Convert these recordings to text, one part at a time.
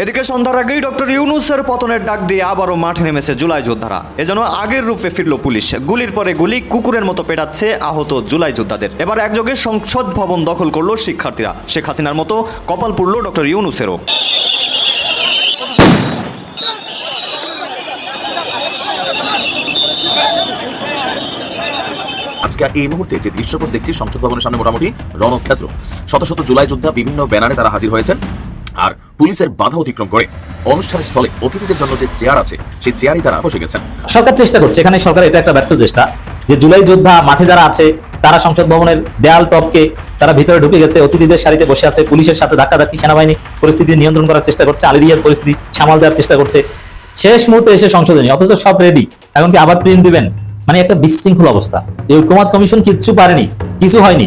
এদিকে সন্ধ্যার আগেই ডক্টর ইউনুসের পতনের ডাক দিয়ে আবারও মাঠে নেমেছে জুলাই যোদ্ধারা। এজন্য আগের রূপে ফিরল পুলিশ। গুলির পরে গুলি কুকুরের মতো পেটাচ্ছে আহত জুলাই যোদ্ধাদের। এবার একযোগে সংসদ ভবন দখল করল শিক্ষার্থীরা। শেখ হাসিনার মতো কপাল পুড়ল ডক্টর ইউনুসেরও। আজকে এই মুহূর্তে যে দৃশ্যপট দেখছি সংসদ ভবনের সামনে মোটামুটি রণক্ষেত্র। শত শত জুলাই যোদ্ধা বিভিন্ন ব্যানারে তারা হাজির হয়েছেন। আর পুলিশের বাধা অতিক্রম করে। অনুষ্ঠানের স্থলে অতিথিদের জন্য যে চেয়ার আছে, সেই চেয়ারই তারা বসে গেছেন। সরকার চেষ্টা করছে। এখানে সরকার এটা একটা ব্যর্থ চেষ্টা যে জুলাই যোদ্ধা মাঠে যারা আছে, তারা সংসদ ভবনের দেয়াল টপকে তারা ভিতরে ঢুকে গেছে, অতিথিদের সারিতে বসে আছে, পুলিশের সাথে ধাক্কাধাক্কি, সেনাবাহিনী পরিস্থিতি নিয়ন্ত্রণ করার চেষ্টা করছে, আলিরিয়াস পরিস্থিতি সামাল দেওয়ার চেষ্টা করছে। শেষ মুহূর্তে এসে নেই অথচ সব রেডি এখন কি আবার প্রিন্ট দিবেন? মানে একটা বিশৃঙ্খল অবস্থা। এই ঐক্যমত কমিশন কিচ্ছু পারেনি, কিছু হয়নি।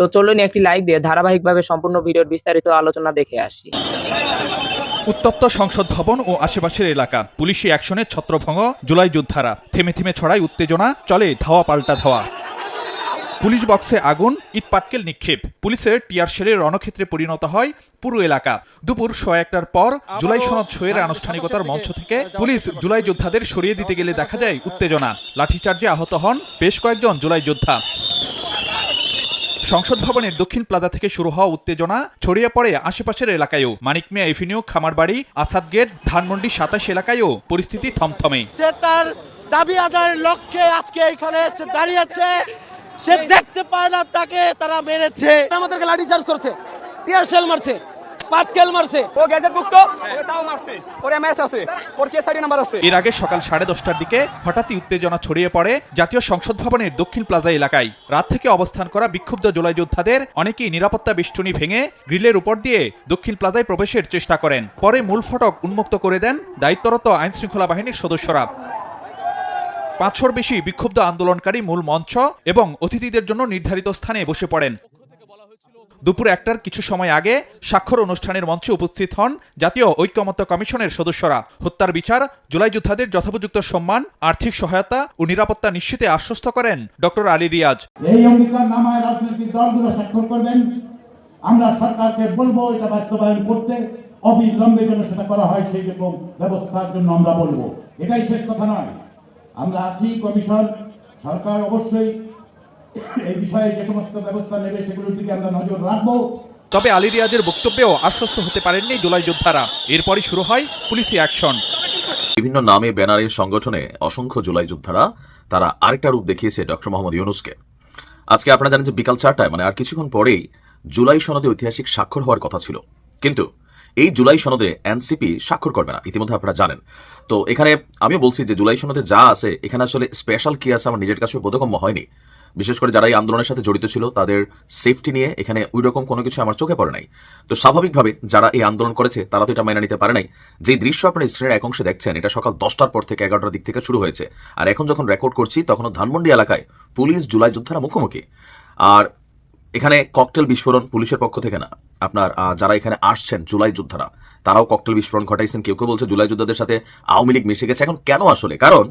তো চলুন একটি লাইক দিয়ে ধারাবাহিকভাবে সম্পূর্ণ ভিডিওর বিস্তারিত আলোচনা দেখে আসি। উত্তপ্ত সংসদ ভবন ও আশেপাশের এলাকা। পুলিশি অ্যাকশনে ছত্রভঙ্গ জুলাই যোদ্ধারা থেমে থেমে ছড়ায় উত্তেজনা চলে ধাওয়া পাল্টা ধাওয়া। পুলিশ বক্সে আগুন ইটপাটকেল নিক্ষেপ। পুলিশের টিয়ার শেলের রণক্ষেত্রে পরিণত হয় পুরো এলাকা। দুপুর সোয়া একটার পর জুলাই সনদ সইয়ের আনুষ্ঠানিকতার মঞ্চ থেকে পুলিশ জুলাই যোদ্ধাদের সরিয়ে দিতে গেলে দেখা যায় উত্তেজনা। লাঠিচার্জে আহত হন বেশ কয়েকজন জুলাই যোদ্ধা। সংসদ ভবনের দক্ষিণ প্লাজা থেকে শুরু হওয়া উত্তেজনা ছড়িয়ে পড়ে আশেপাশের এলাকায়ও। মানিক মিয়া এভিনিউ খামারবাড়ি আসাদ গেট ধানমন্ডি সাতাশ এলাকায়ও পরিস্থিতি থমথমে। যে তার দাবি আদায়ের লক্ষ্যে আজকে এখানে এসে দাঁড়িয়েছে সে দেখতে পায় না তাকে তারা মেরেছে। আমাদেরকে লাঠি চার্জ করছে টিয়ার শেল মারছে। পাটকেল মারছে। ও গ্যাজেট মুক্ত তাও মারছে। ওর এমএস আছে। ওর কেস আইডি নাম্বার আছে। এর আগে সকাল সাড়ে দশটার দিকে হঠাৎই উত্তেজনা ছড়িয়ে পড়ে জাতীয় সংসদ ভবনের দক্ষিণ প্লাজা এলাকায়। রাত থেকে অবস্থান করা বিক্ষুব্ধ জুলাই যোদ্ধাদের অনেকেই নিরাপত্তা বেষ্টনী ভেঙে গ্রিলের উপর দিয়ে দক্ষিণ প্লাজায় প্রবেশের চেষ্টা করেন। পরে মূল ফটক উন্মুক্ত করে দেন দায়িত্বরত আইন শৃঙ্খলা বাহিনীর সদস্যরা। পাঁচশোর বেশি বিক্ষুব্ধ আন্দোলনকারী মূল মঞ্চ এবং অতিথিদের জন্য নির্ধারিত স্থানে বসে পড়েন। দুপুর একটার কিছু সময় আগে স্বাক্ষর অনুষ্ঠানের মঞ্চে উপস্থিত হন জাতীয় ঐক্যমত্য কমিশনের সদস্যরা। হত্যার বিচার, জুলাই যোদ্ধাদের যথোপযুক্ত সম্মান, আর্থিক সহায়তা ও নিরাপত্তা নিশ্চিতে আশ্বস্ত করেন ডক্টর আলী রিয়াজ। এই অঙ্গীকার নামায় রাজনৈতিক দলগুলো স্বাক্ষর করবেন। আমরা সরকারকে বলব এটা বাস্তবায়ন করতে, অবিলম্বে যেন সেটা করা হয় সেই রকম ব্যবস্থার জন্য আমরা বলব। এটাই শেষ কথা নয়। আমরা আছি কমিশন, সরকার অবশ্যই এই বিষয়ে যে সমস্ত ব্যবস্থা নেবে সেগুলোর দিকে আমরা নজর রাখব। তবে আলী রিয়াজের বক্তব্যেও আশ্বস্ত হতে পারেননি জুলাই যোদ্ধারা। এরপরই শুরু হয় পুলিশি অ্যাকশন। বিভিন্ন নামে ব্যানারের সংগঠনে অসংখ্য জুলাই যোদ্ধারা তারা আরেকটা রূপ দেখিয়েছে ডক্টর মোহাম্মদ ইউনুসকে। আজকে আপনারা জানেন যে বিকাল চারটায় মানে আর কিছুক্ষণ পরেই জুলাই সনদে ঐতিহাসিক স্বাক্ষর হওয়ার কথা ছিল। কিন্তু এই জুলাই সনদে এনসিপি স্বাক্ষর করবে না ইতিমধ্যে আপনারা জানেন। তো এখানে আমিও বলছি যে জুলাই সনদে যা আছে এখানে আসলে স্পেশাল কি আছে আমার নিজের কাছে বোধগম্য হয়নি। বিশেষ করে যারা এই আন্দোলনের সাথে জড়িত ছিল, তাদের সেফটি নিয়ে এখানে ওই রকম কোনো কিছু আমার চোখে পড়ে নাই। তো স্বাভাবিকভাবে যারা এই আন্দোলন করেছে, তারা তো এটা মেনে নিতে পারে নাই। যে দৃশ্য আপনার স্ক্রিনের এক অংশে দেখছেন, এটা সকাল দশটার পর থেকে এগারোটার দিক থেকে শুরু হয়েছে। আর এখন যখন রেকর্ড করছি, তখন ধানমন্ডি এলাকায় পুলিশ, জুলাই যোদ্ধারা মুখোমুখি। আর এখানে ককটেল বিস্ফোরণ পুলিশের পক্ষ থেকে না। আপনার যারা এখানে আসছেন জুলাই যোদ্ধারা, তারাও ককটেল বিস্ফোরণ ঘটাইছেন। কেউ কেউ বলছে জুলাই যোদ্ধাদের সাথে আওয়ামী লীগ মিশে গেছে। এখন কেন আসলে? কারণ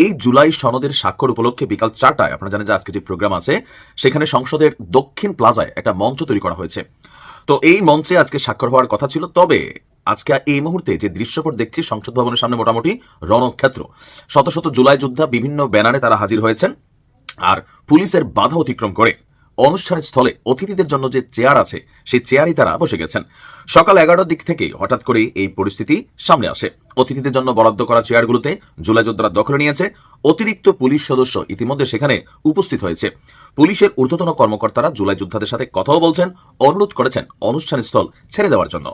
এই জুলাই সনদের স্বাক্ষর উপলক্ষে বিকাল চারটায়, আপনারা জানেন যে আজকে যে প্রোগ্রাম আছে, সেখানে সংসদের দক্ষিণ প্লাজায় একটা মঞ্চ তৈরি করা হয়েছে। তো এই মঞ্চে আজকে স্বাক্ষর হওয়ার কথা ছিল। তবে আজকে এই মুহূর্তে যে দৃশ্যপট দেখছি, সংসদ ভবনের সামনে মোটামুটি রণক্ষেত্র। শত শত জুলাই যোদ্ধা বিভিন্ন ব্যানারে তারা হাজির হয়েছেন। আর পুলিশের বাধা অতিক্রম করে অনুষ্ঠানের স্থলে অতিথিদের জন্য যে চেয়ার আছে, সেই চেয়ারই তারা বসে গেছেন। সকাল এগারোটার দিক থেকে হঠাৎ করে এই পরিস্থিতি সামনে আসে। অতিথিদের জন্য বরাদ্দ করা চেয়ারগুলোতে জুলাই যোদ্ধারা দখলে নিয়েছে। অতিরিক্ত পুলিশ সদস্য ইতিমধ্যে সেখানে উপস্থিত হয়েছে। পুলিশের ঊর্ধ্বতন কর্মকর্তারা জুলাই যোদ্ধাদের সাথে কথাও বলছেন, অনুরোধ করেছেন অনুষ্ঠান স্থল ছেড়ে দেওয়ার জন্য।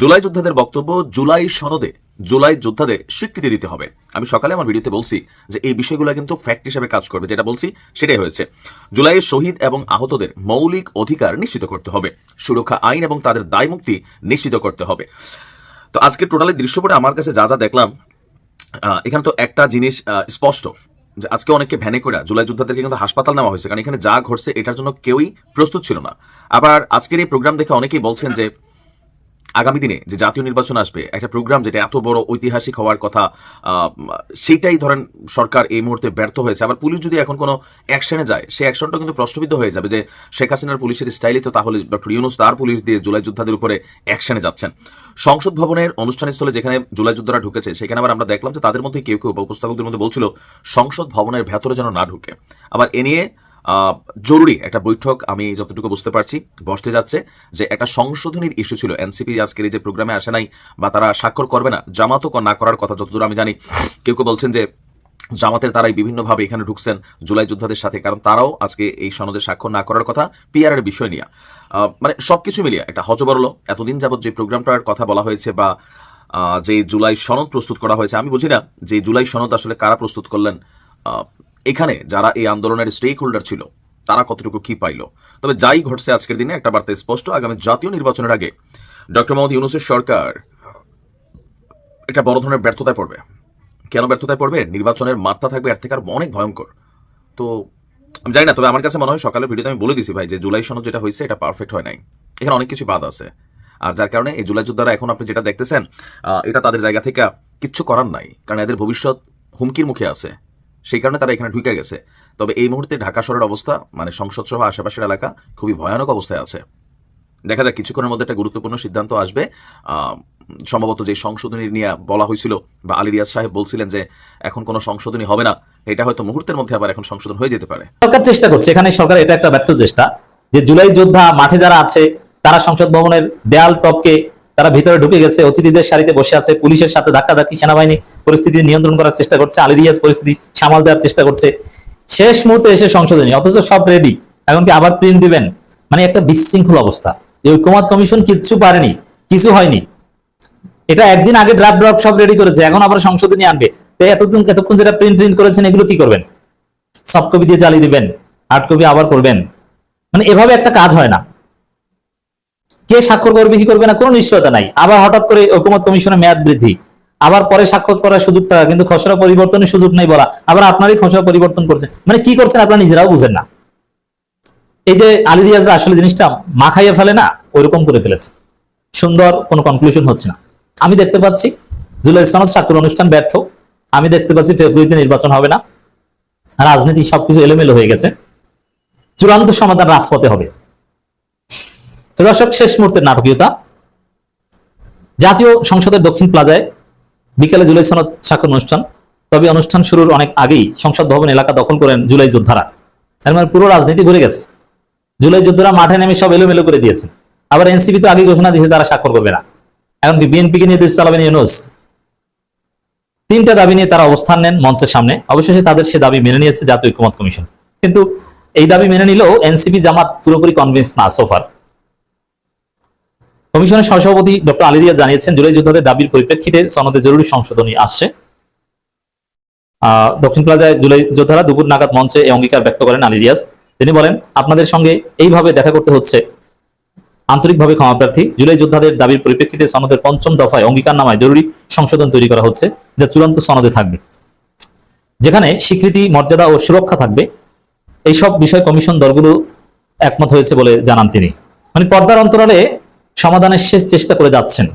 জুলাই যোদ্ধাদের বক্তব্য জুলাই সনদে জুলাই যোদ্ধাদের স্বীকৃতি দিতে হবে। আমি সকালে আমার ভিডিওতে বলছি যে এই বিষয়গুলো কিন্তু ফ্যাক্ট হিসেবে কাজ করবে, যেটা বলছি সেটাই হয়েছে। জুলাইয়ের শহীদ এবং আহতদের মৌলিক অধিকার নিশ্চিত করতে হবে। সুরক্ষা, আইন এবং তাদের দায় মুক্তি নিশ্চিত করতে হবে। তো আজকে টোটালি দৃশ্যপটে আমার কাছে যা যা দেখলাম এখানে তো একটা জিনিস স্পষ্ট যে আজকে অনেককে ভ্যানে করে জুলাই যোদ্ধাদেরকে কিন্তু হাসপাতাল নেওয়া হয়েছে। কারণ এখানে যা ঘটছে, এটার জন্য কেউই প্রস্তুত ছিল না। আবার আজকের এই প্রোগ্রাম দেখে অনেকেই বলছেন যে আগামী দিনে যে জাতীয় নির্বাচন আসবে, একটা প্রোগ্রাম যেটা এত বড় ঐতিহাসিক হওয়ার কথা সেটাই ধরেন সরকার এই মুহূর্তে ব্যর্থ হয়েছে। আবার পুলিশ যদি এখন কোনো অ্যাকশনে যায়, সেই অ্যাকশনটা কিন্তু প্রশ্নবিদ্ধ হয়ে যাবে যে শেখ হাসিনার পুলিশের স্টাইলই তো তাহলে ডক্টর ইউনুস তার পুলিশ দিয়ে জুলাই যোদ্ধাদের উপরে অ্যাকশনে যাচ্ছেন। সংসদ ভবনের অনুষ্ঠানস্থলে যেখানে জুলাই যোদ্ধারা ঢুকেছে, সেখানে আবার আমরা দেখলাম যে তাদের মধ্যে কেউ কেউ উপস্থাপকদের মধ্যে বলছিল, সংসদ ভবনের ভেতরে যেন না ঢুকে। আবার এ নিয়ে জরুরি একটা বৈঠক, আমি যতটুকু বুঝতে পারছি, বসতে যাচ্ছে যে একটা সংশোধনীর ইস্যু ছিল। এনসিপি আজকের এই যে প্রোগ্রামে আসে নাই বা তারা স্বাক্ষর করবে না, জামাতও না করার কথা যতদূর আমি জানি, কেউ কেউ বলছেন যে জামাতের তারাই বিভিন্নভাবে এখানে ঢুকছেন জুলাই যোদ্ধাদের সাথে, কারণ তারাও আজকে এই সনদে স্বাক্ষর না করার কথা পিআর এর বিষয় নিয়ে। মানে সবকিছু মিলিয়ে একটা হজবরল, এতদিন যাবৎ যে প্রোগ্রামটার কথা বলা হয়েছে বা যে জুলাই সনদ প্রস্তুত করা হয়েছে, আমি বুঝি না যে জুলাই সনদ আসলে কারা প্রস্তুত করলেন। এখানে যারা এই আন্দোলনের স্টেক হোল্ডার ছিল, তারা কতটুকু কি পাইল? তবে যাই ঘটছে আজকের দিনে, একটা বার্তা স্পষ্ট, আগামী জাতীয় নির্বাচনের আগে ডক্টর মোহাম্মদ ইউনুসের সরকার এটা বড় ধরনের ব্যর্থতায় পড়বে। কেন ব্যর্থতায় পড়বে? নির্বাচনের মাঠটা থাকবে এর থেকে আর অনেক ভয়ঙ্কর। তো আমি জানি না, তবে আমার কাছে মনে হয় সকালের ভিডিওতে আমি বলে দিছি ভাই, যে জুলাই সনদ যেটা হয়েছে, এটা পারফেক্ট হয় নাই। এখানে অনেক কিছু বাদ আছে। আর যার কারণে এই জুলাই যোদ্ধারা এখন আপনি যেটা দেখতেছেন এটা তাদের জায়গা থেকে কিচ্ছু করার নাই। কারণ এদের ভবিষ্যৎ হুমকির মুখে আছে। সেই কারণে তারা এখানে ঢুকে গেছে। তবে এই মুহূর্তে ঢাকা শহরের অবস্থা মানে সংসদ সহ আশেপাশের এলাকা খুবই ভয়ানক অবস্থায় আছে। দেখা যাক, কিছুক্ষণের মধ্যে একটা গুরুত্বপূর্ণ সিদ্ধান্ত আসবে। সম্ভবত যে সংশোধনী নিয়ে বলা হয়েছিল বা আলী রিয়াজ সাহেব বলছিলেন যে এখন কোনো সংশোধনী হবে না, এটা হয়তো মুহূর্তের মধ্যে আবার এখন সংশোধন হয়ে যেতে পারে। সরকার চেষ্টা করছে, এখানে সরকার এটা একটা ব্যর্থ চেষ্টা যে জুলাই যোদ্ধা মাঠে যারা আছে, তারা সংসদ ভবনের দেয়াল টপকে তারা ভিতরে ঢুকে গেছে, অতিথিদের সারিতে বসে আছে, পুলিশের সাথে ধাক্কাধাক্কি, সেনাবাহিনী পরিস্থিতি নিয়ন্ত্রণ করার চেষ্টা করছে আলিরিয়াজ পরিস্থিতি সামাল দেওয়ার চেষ্টা করছে। শেষ মুহূর্তে এসে সংশোধনী, অথচ সব রেডি এমনকি আবার প্রিন্ট দিবেন? মানে একটা বিশৃঙ্খল অবস্থা। এই ঐক্যমত কমিশন কিচ্ছু পারেনি, কিছু হয়নি। এটা একদিন আগে ড্রাফট ড্রাফট সব রেডি করেছে, এখন আবার সংশোধনী আনবে। এতদিন, এতক্ষণ যেটা প্রিন্ট প্রিন্ট করেছেন, এগুলো কি করবেন? সফট কপি দিয়ে চালিয়ে দিবেন হার্ড কপি আবার করবেন। মানে এভাবে একটা কাজ হয় না। কে স্বাক্ষর করবে, কি করবে না, কোনো নিশ্চয়তা নাই। আবার হঠাৎ করে ঐকমত কমিশনের মেয়াদ বৃদ্ধি। আবার পরে স্বাক্ষর করার সুযোগ থাকা কিন্তু খসড়া পরিবর্তনের সুযোগ নাই বলা। আবার আপনারই খসড়া পরিবর্তন করছেন মানে কি করছেন আপনারা নিজেরাও বুঝেন না। এই যে আলী রিয়াজরা আসলে জিনিসটা মাখাইয়া ফেলে না, ওইরকম করে ফেলেছে। সুন্দর কোনো কনক্লুশন হচ্ছে না। আমি দেখতে পাচ্ছি, জুলাই সনদ স্বাক্ষর অনুষ্ঠান ব্যর্থ। আমি দেখতে পাচ্ছি ফেব্রুয়ারিতে নির্বাচন হবে না। রাজনীতি সবকিছু এলোমেলো হয়ে গেছে। চূড়ান্ত সমাধান রাজপথে হবে। দর্শক, শেষ মুহূর্তের নাটকীয়তা। জাতীয় সংসদের দক্ষিণ প্লাজায় বিকালে জুলাই সনদ স্বাক্ষর অনুষ্ঠান। তবে অনুষ্ঠান শুরুর অনেক আগেই সংসদ ভবন এলাকা দখল করেন জুলাই যোদ্ধারা। তার মানে পুরো রাজনীতি ঘুরে গেছে। জুলাই যোদ্ধারা মাঠে নেমে সব এলোমেলো করে দিয়েছে। আবার এনসিপি তো আগে ঘোষণা দিয়েছে তারা স্বাক্ষর করবে না। এমনকি বিএনপিকে নিয়ে দেশ চালাবেন ইউনুস তিনটা দাবি নিয়ে তারা অবস্থান নেন মঞ্চের সামনে। অবশেষে তাদের সে দাবি মেনে নিয়েছে জাতীয় ঐক্যমত কমিশন। কিন্তু এই দাবি মেনে নিলেও এনসিপি জামাত পুরোপুরি কনভিন্স না সোফার কমিশনের সহসভাপতি ডক্টর আলিরিয়া জানিয়েছেন, জুলাই যোদ্ধাদের দাবির পরিপ্রেক্ষিতে সনদে জরুরি সংশোধনী আসছে। দক্ষিণ প্লাজায় জুলাই যোদ্ধারা দুপুর নাগাদ মঞ্চে এই অঙ্গীকার ব্যক্ত করেন আলিরিয়াজ তিনি বলেন, আপনাদের সঙ্গে এইভাবে দেখা করতে হচ্ছে। আন্তরিকভাবে ক্ষমা প্রার্থী, জুলাই যোদ্ধাদের দাবির পরিপ্রেক্ষিতে সনদের পঞ্চম দফায় অঙ্গীকার নামায় জরুরি সংশোধন তৈরি করা হচ্ছে, যা চূড়ান্ত সনদে থাকবে। যেখানে স্বীকৃতি, মর্যাদা ও সুরক্ষা থাকবে। এইসব বিষয় কমিশন দলগুলো একমত হয়েছে বলে জানান তিনি। মানে পর্দার অন্তরালে সমাধানের শেষ চেষ্টা করে যাচ্ছেন।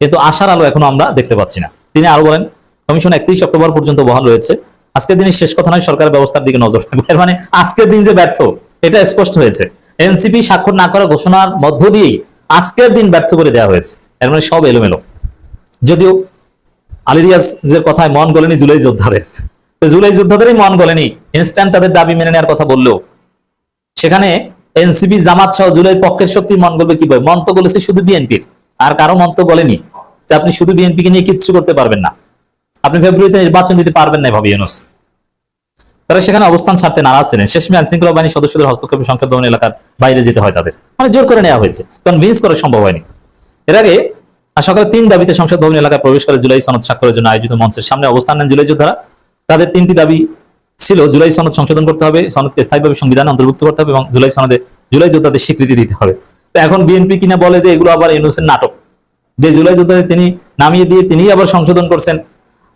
কিন্তু আশার আলো এখনও আমরা দেখতে পাচ্ছি না। তিনি আরও বলেন, কমিশন একত্রিশ অক্টোবর পর্যন্ত বহাল রয়েছে। আজকের দিনের শেষ কথা নয় সরকার ব্যবস্থার দিকে নজর এর মানে আজকের দিন যে ব্যর্থ, এটা স্পষ্ট হয়েছে। এনসিপি স্বাক্ষর না করা ঘোষণার মধ্য দিয়েই আজকের দিন ব্যর্থ করে দেওয়া হয়েছে। এর মানে সব এলোমেলো। যদিও আলিরিয়াজের কথায় মন গলেনি জুলাই যোদ্ধাদের। জুলাই যোদ্ধাদেরই মন গলেনি ইনস্ট্যান্ট তাদের দাবি মেনে নেওয়ার কথা বললেও। সেখানে এনসিপি, জামাত সহ জুলাই পক্ষের শক্তি মন গলবে কি বলে? মন তো বলেছে শুধু বিএনপির। আর কারও মন তো বলেনি। যে আপনি শুধু বিএনপিকে নিয়ে কিচ্ছু করতে পারবেন না। আপনি ফেব্রুয়ারিতে নির্বাচন দিতে পারবেন না ভাবি ইউনুস। তারা সেখানে অবস্থান ছাড়তে নারাজ ছিলেন। শেষমে আইন শৃঙ্খলা বাহিনী সদস্যদের হস্তক্ষেপে সংসদ ভবন এলাকার বাইরে যেতে হয় তাদের। মানে জোর করে নেওয়া হয়েছে। কনভিন্স করা সম্ভব হয়নি। এর আগে সকালে তিন দাবিতে সংসদ ভবন এলাকায় প্রবেশ করে জুলাই সনদ স্বাক্ষরের জন্য আয়োজিত মঞ্চের সামনে অবস্থান নেন জুলাই যোদ্ধারা। তাদের তিনটি দাবি ছিল, জুলাই সনদ সংশোধন করতে হবে, সনদকে স্থায়ীভাবে সংবিধানে অন্তর্ভুক্ত করতে হবে এবং জুলাই সনদে, জুলাই যোদ্ধাদের স্বীকৃতি দিতে হবে। তো এখন বিএনপি কিনা বলে যে এগুলো আবার ইউনুসের নাটক। যে জুলাই যোদ্ধাদের তিনি নামিয়ে দিয়ে তিনি আবার সংশোধন করছেন,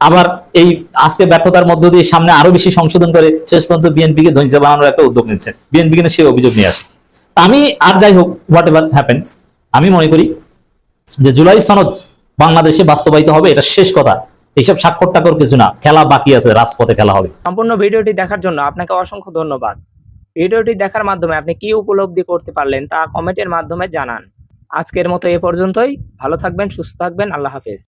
আবার এই আজকে ব্যর্থতার মধ্য দিয়ে সামনে আরও বেশি সংশোধন করে শেষ পর্যন্ত বিএনপি কে ধ্বংস বানানোর একটা উদ্যোগ নিচ্ছে বিএনপি কে সেই অভিযোগ নিয়ে আসে। আমি আর যাই হোক হোয়াট এভার হ্যাপেন্স আমি মনে করি যে জুলাই সনদ বাংলাদেশে বাস্তবায়িত হবে, এটা শেষ কথা। এইসব স্বাক্ষর টাকর কিছু না, খেলা বাকি আছে, রাজপথে খেলা হবে। সম্পূর্ণ ভিডিওটি দেখার জন্য আপনাকে অসংখ্য ধন্যবাদ। ভিডিওটি দেখার মাধ্যমে আপনি কি উপলব্ধি করতে পারলেন তা কমেন্টের মাধ্যমে জানান। আজকের মতো এ পর্যন্তই, ভালো থাকবেন, সুস্থ থাকবেন, আল্লাহ হাফেজ।